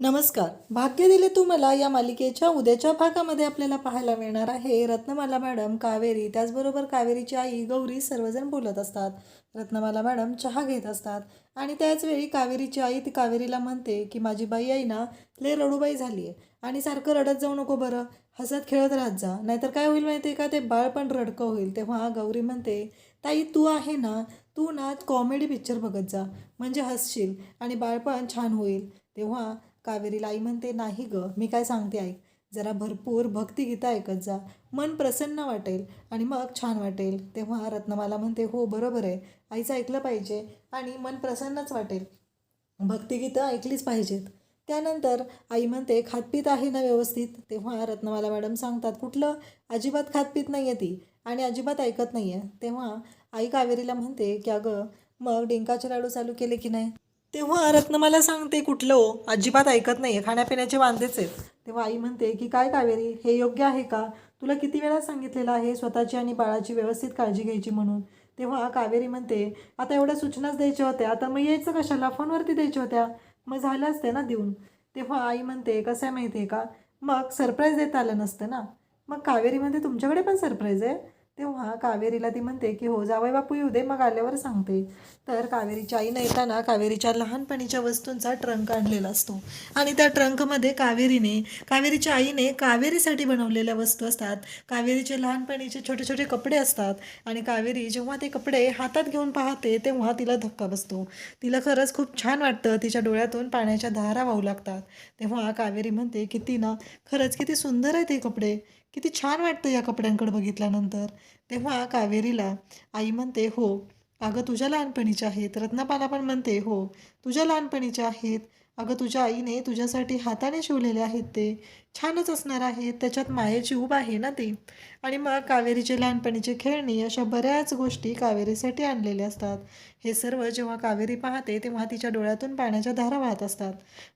नमस्कार. भाग्य दिले तू मला या मालिकेच्या उद्याच्या भागामध्ये आपल्याला पाहायला मिळणार आहे रत्नमाला मॅडम कावेरी. त्याचबरोबर कावेरीची आई गौरी सर्वजण बोलत असतात. रत्नमाला मॅडम चहा घेत असतात. आणि त्याचवेळी कावेरीची आई ती कावेरीला म्हणते की माझी बाई आई ना लय रडूबाई झाली आहे आणि सारखं रडत जाऊ नको बरं. हसत खेळत राहत जा. नाहीतर काय होईल माहिती आहे का? ते बाळ पण रडकं होईल. तेव्हा गौरी म्हणते ताई तू आहे ना तू ना कॉमेडी पिक्चर बघत जा. म्हणजे हसशील आणि बाळपण छान होईल. तेव्हा कावेरीला आई म्हणते नाही ग मी काय सांगते ऐक. जरा भरपूर भक्तिगीतं ऐकत जा. मन प्रसन्न वाटेल आणि मग छान वाटेल. तेव्हा रत्नमाला म्हणते हो बरोबर आहे. आईचं ऐकलं पाहिजे आणि मन प्रसन्नच वाटेल. भक्तिगीतं ऐकलीच पाहिजेत. त्यानंतर आई म्हणते खातपीत आहे ना व्यवस्थित? तेव्हा रत्नमाला मॅडम सांगतात कुठलं? अजिबात खातपीत नाही आहे ती आणि अजिबात ऐकत नाही आहे तेव्हा आई कावेरीला म्हणते की अगं मग डिंकाचे लाडू चालू केले की नाही? तेव्हा रत्नमाला सांगते कुठलं हो. अजिबात ऐकत नाही आहे खाण्यापिण्याचे वांदेच आहेत. तेव्हा आई म्हणते की काय कावेरी? हे योग्य आहे का? तुला किती वेळा सांगितलेलं आहे स्वतःची आणि बाळाची व्यवस्थित काळजी घ्यायची म्हणून? तेव्हा कावेरी म्हणते आता एवढ्या सूचनाच द्यायच्या होत्या. आता मग यायचं कशाला? फोनवरती द्यायच्या होत्या. मग झालं असते ना देऊन. तेव्हा आई म्हणते कसं आहे माहिती आहे का? मग सरप्राईज देता आलं नसतं ना. मग कावेरी म्हणते तुमच्याकडे पण सरप्राईज आहे? तेव्हा कावेरीला ती म्हणते की हो जावई बापू येऊ दे मग आल्यावर सांगते. तर कावेरीच्या आईनं येताना कावेरीच्या लहानपणीच्या वस्तूंचा ट्रंक आणलेला असतो. आणि त्या ट्रंकमध्ये कावेरीने कावेरीच्या आईने कावेरीसाठी बनवलेल्या वस्तू असतात. कावेरीचे लहानपणीचे छोटे छोटे कपडे असतात. आणि कावेरी जेव्हा ते कपडे हातात घेऊन पाहते तेव्हा तिला धक्का बसतो. तिला खरंच खूप छान वाटतं. तिच्या डोळ्यातून पाण्याच्या धारा वाहू लागतात. तेव्हा कावेरी म्हणते किती ना खरंच किती सुंदर आहेत हे कपडे. किती छान वाटतं या कपड्यांकडे बघितल्यानंतर. तेव्हा कावेरीला आई म्हणते हो. अगं तुझ्या लहानपणीच्या आहेत. रत्नापाला पण म्हणते हो. तुझ्या लहानपणीच्या आहेत. अगं तुझ्या आईने तुझ्यासाठी हाताने शिवलेले आहेत ते. छानच असणार आहेत त्याच्यात मायेची उब आहे ना ती. आणि मग कावेरीचे लहानपणीचे खेळणी अशा बऱ्याच गोष्टी कावेरीसाठी आणलेल्या असतात. हे सर्व जेव्हा कावेरी पाहते तेव्हा तिच्या डोळ्यातून पाण्याच्या धारा वाहत असतात.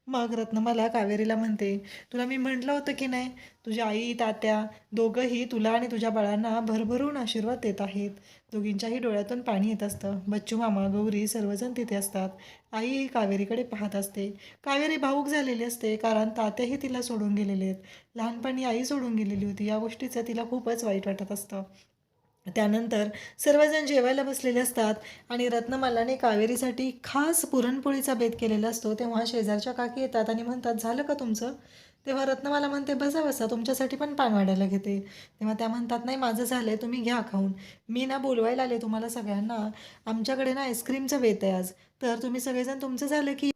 मग रत्नमाला कावेरीला म्हणते तुला मी म्हटलं होतं की नाही? तुझ्या आई तात्या दोघंही तुला आणि तुझ्या बाळांना भरभरून आशीर्वाद देत आहेत. दोघींच्याही डोळ्यातून पाणी येत असतं. बच्चू मामा गौरी सर्वजण तिथे असतात. आई ही कावेरीकडे पाहत असते. कावेरी भाऊक झालेली असते कारण तात्याही तिला सोडून गेलेले आहेत. लहानपणी आई सोडून गेलेली होती. या गोष्टीचं तिला खूपच वाईट वाटत असतं. त्यानंतर सर्वजण जेवायला बसलेले असतात आणि रत्नमालाने कावेरीसाठी खास पुरणपोळीचा बेत केलेला असतो. तेव्हा शेजारच्या काकी येतात आणि म्हणतात झालं का तुमचं? तेव्हा रत्नमाला म्हणते बसा बसा तुमच्यासाठी पण पान वाढायला घेते. तेव्हा त्या म्हणतात नाही माझं झालं आहे तुम्ही घ्या खाऊन. मी ना बोलवायला आले तुम्हाला सगळ्यांना. आमच्याकडे ना आईस्क्रीमचं वेत आहे आज. तर तुम्ही सगळेजण तुमचं झालं की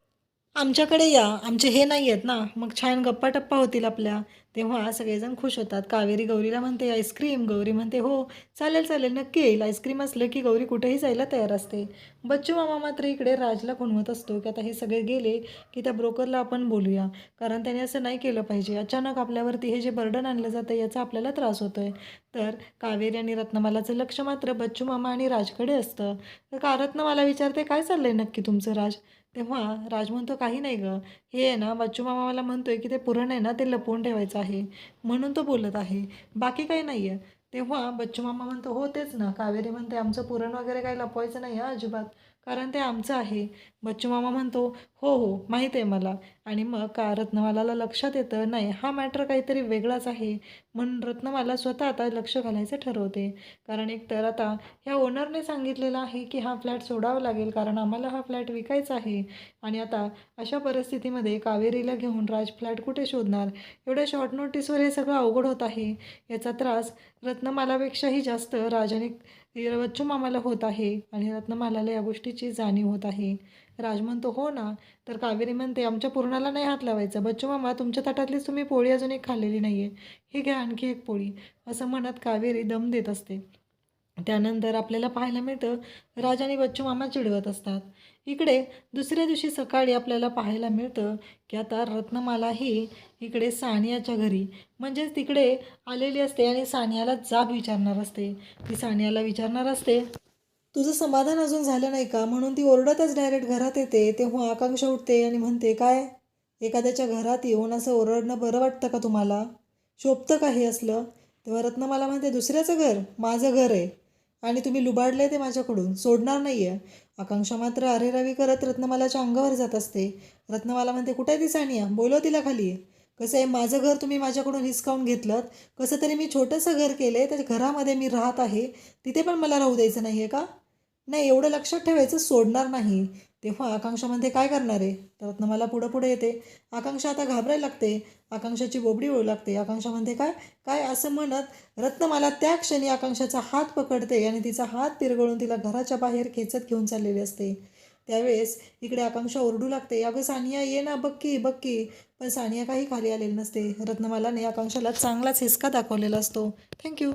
आमच्याकडे या. आमचे हे नाही आहेत ना. मग छान गप्पा टप्पा होतील आपल्या. तेव्हा सगळेजण खुश होतात. कावेरी गौरीला म्हणते आईस्क्रीम. गौरी म्हणते हो. चालेल चालेल. नक्की येईल. आईस्क्रीम असलं की गौरी कुठेही जायला तयार असते. बच्चू मामा मात्र इकडे राजला खुणवत असतो की आता हे सगळे गेले की त्या ब्रोकरला आपण बोलूया. कारण त्याने असं नाही केलं पाहिजे. अचानक आपल्यावरती हे जे बर्डन आणलं जातं याचा आपल्याला त्रास होतो आहे तर कावेरी आणि रत्नमालाचं लक्ष मात्र बच्चू मामा आणि राजकडे असतं. तर का रत्नमाला विचारते काय चाललं आहे नक्की तुमचं राज? तेव्हा राज म्हणतो काही नाही गं. हे आहे ना बच्चू मामा मला म्हणतोय की ते पुरण आहे ना ते लपवून ठेवायचं आहे. म्हणून तो बोलत आहे. बाकी काही नाही आहे. तेव्हा बच्चू मामा म्हणतो हो तेच ना. कावेरी म्हणते आमचं पुरण वगैरे काही लपवायचं नाही आहे अजिबात. कारण ते आमचं आहे. बच्चू मामा म्हणतो हो हो माहीत आहे मला. आणि मग का रत्नमालाला लक्षात येतं? नाही हा मॅटर काहीतरी वेगळाच आहे. म्हणून रत्नमाला स्वतः आता लक्ष घालायचं ठरवते. कारण एकतर आता ह्या ओनरने सांगितलेलं आहे की हा फ्लॅट सोडावा लागेल कारण आम्हाला हा फ्लॅट विकायचा आहे. आणि आता अशा परिस्थितीमध्ये कावेरीला घेऊन राज फ्लॅट कुठे शोधणार? एवढ्या शॉर्ट नोटीसवर हे सगळं अवघड होत आहे. याचा त्रास रत्नमालापेक्षाही जास्त राजाने बच्चू मामाला होत आहे. आणि रत्नमालाला या गोष्टीची जाणीव होत आहे. राज म्हणतो हो ना. तर कावेरी म्हणते आमच्या पूर्णाला नाही हात लावायचा. बच्चू मामा तुमच्या ताटातलीच तुम्ही पोळी अजून एक खाल्लेली नाही आहे हे घ्या आणखी एक पोळी. असं म्हणत कावेरी दम देत असते. त्यानंतर आपल्याला पाहायला मिळतं राज आणि बच्चू मामा चिडवत असतात. इकडे दुसऱ्या दिवशी सकाळी आपल्याला पाहायला मिळतं की आता रत्नमाला ही इकडे सानियाच्या घरी. म्हणजेच तिकडे आलेली असते आणि सानियाला जाब विचारणार असते. ती सानियाला विचारणार असते तुझं समाधान अजून झालं नाही का? म्हणून ती ओरडतच डायरेक्ट घरात येते. तेव्हा आकांक्षा उठते आणि म्हणते काय? एखाद्याच्या घरात येऊन असं ओरडणं बरं वाटतं का तुम्हाला? शोभतं का हे असलं? तेव्हा रत्नमाला म्हणते दुसऱ्याचं घर? माझं घर आहे. आणि तुम्ही लुबाडले ते माझ्याकडून. सोडणार नाही आहे आकांक्षा मात्र अरेरावी करत रत्नमालाच्या अंगावर जात असते. रत्नमाला म्हणते कुठे आहे ती सानिया? बोलव तिला खाली. कसं आहे? माझं घर तुम्ही माझ्याकडून हिसकावून घेतलं कसं तरी मी छोटंसं घर केलं आहे त्या घरामध्ये मी राहत आहे. तिथे पण मला राहू द्यायचं नाही आहे का? नाही एवढं लक्षात ठेवायचं सोडणार नाही. तेव्हा आकांक्षा म्हणते काय करणार आहे? तर रत्नमाला पुढं पुढे येते. आकांक्षा आता घाबरायला लागते. आकांक्षाची बोबडी ओळू लागते. आकांक्षा म्हणते काय काय? असं म्हणत रत्नमाला त्या क्षणी आकांक्षाचा हात पकडते आणि तिचा हात तिरगळून तिला घराच्या बाहेर खेचत घेऊन चाललेली असते. त्यावेळेस इकडे आकांक्षा ओरडू लागते अगं सानिया ये ना बक्की बक्की पण सानिया काही खाली आलेली नसते. रत्नमालाने आकांक्षाला चांगलाच हिसका दाखवलेला असतो. थँक्यू